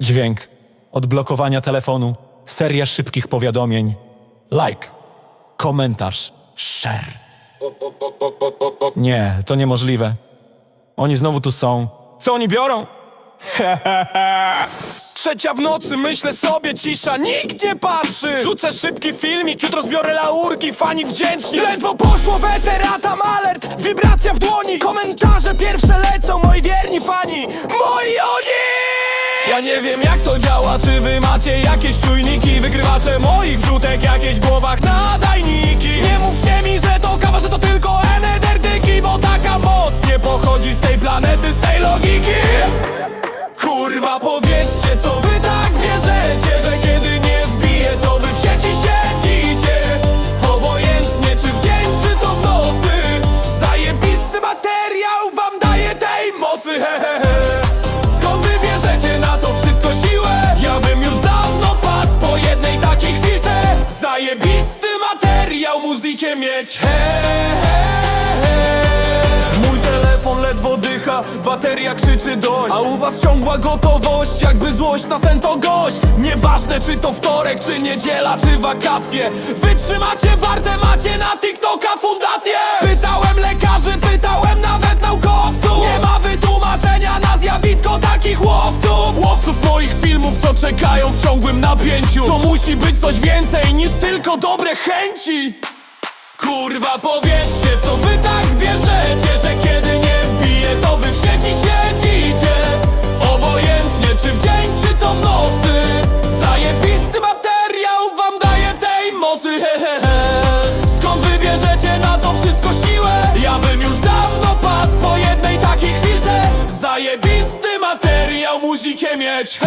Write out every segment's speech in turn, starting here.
Dźwięk. Odblokowania telefonu. Seria szybkich powiadomień. Like. Komentarz. Share. Nie, to niemożliwe. Oni znowu tu są. Co oni biorą? Trzecia w nocy, myślę sobie, cisza, nikt nie patrzy Rzucę szybki filmik, jutro zbiorę laurki, fani wdzięczni Ledwo poszło weteratam alert, wibracja w dłoni Komentarze pierwsze lecą, moi wierni fani, moi oni! Ja nie wiem jak to działa, czy wy macie jakieś czujniki? Wykrywacze moich wrzutek, jakieś głowach nadajniki mieć. He, he, he. Mój telefon ledwo dycha, bateria krzyczy dość. A u was ciągła gotowość, jakby złość na sen to gość. Nieważne czy to wtorek, czy niedziela, czy wakacje. Wytrzymacie warte, macie na TikToka fundację. Pytałem lekarzy, pytałem nawet naukowców. Nie ma wytłumaczenia na zjawisko takich łowców. Łowców moich filmów, co czekają w ciągłym napięciu. To musi być coś więcej niż tylko dobre chęci Kurwa powiedzcie co wy tak bierzecie Że kiedy nie wbije to wy w sieci siedzicie Obojętnie czy w dzień czy to w nocy Zajebisty materiał wam daje tej mocy he, he, he. Skąd wy bierzecie na to wszystko siłę? Ja bym już dawno padł po jednej takiej chwilce Zajebisty materiał muzikę mieć.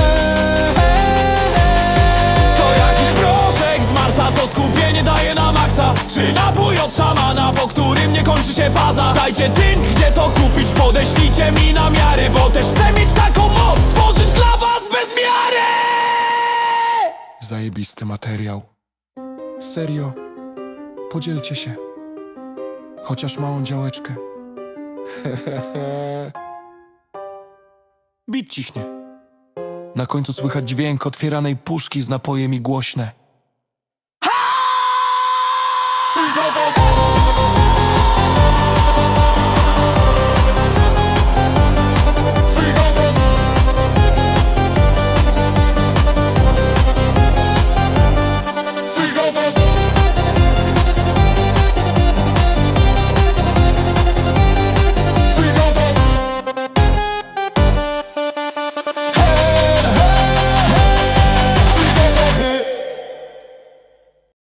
Maksa Czy napój od szamana, po którym nie kończy się faza Dajcie cynk, gdzie to kupić, podeślijcie mi na miary Bo też chcę mieć taką moc, tworzyć dla was bez miary Zajebisty materiał. Serio? Podzielcie się. Chociaż małą działeczkę. Bit cichnie. Na końcu słychać dźwięk otwieranej puszki z napojem i głośne. she's over.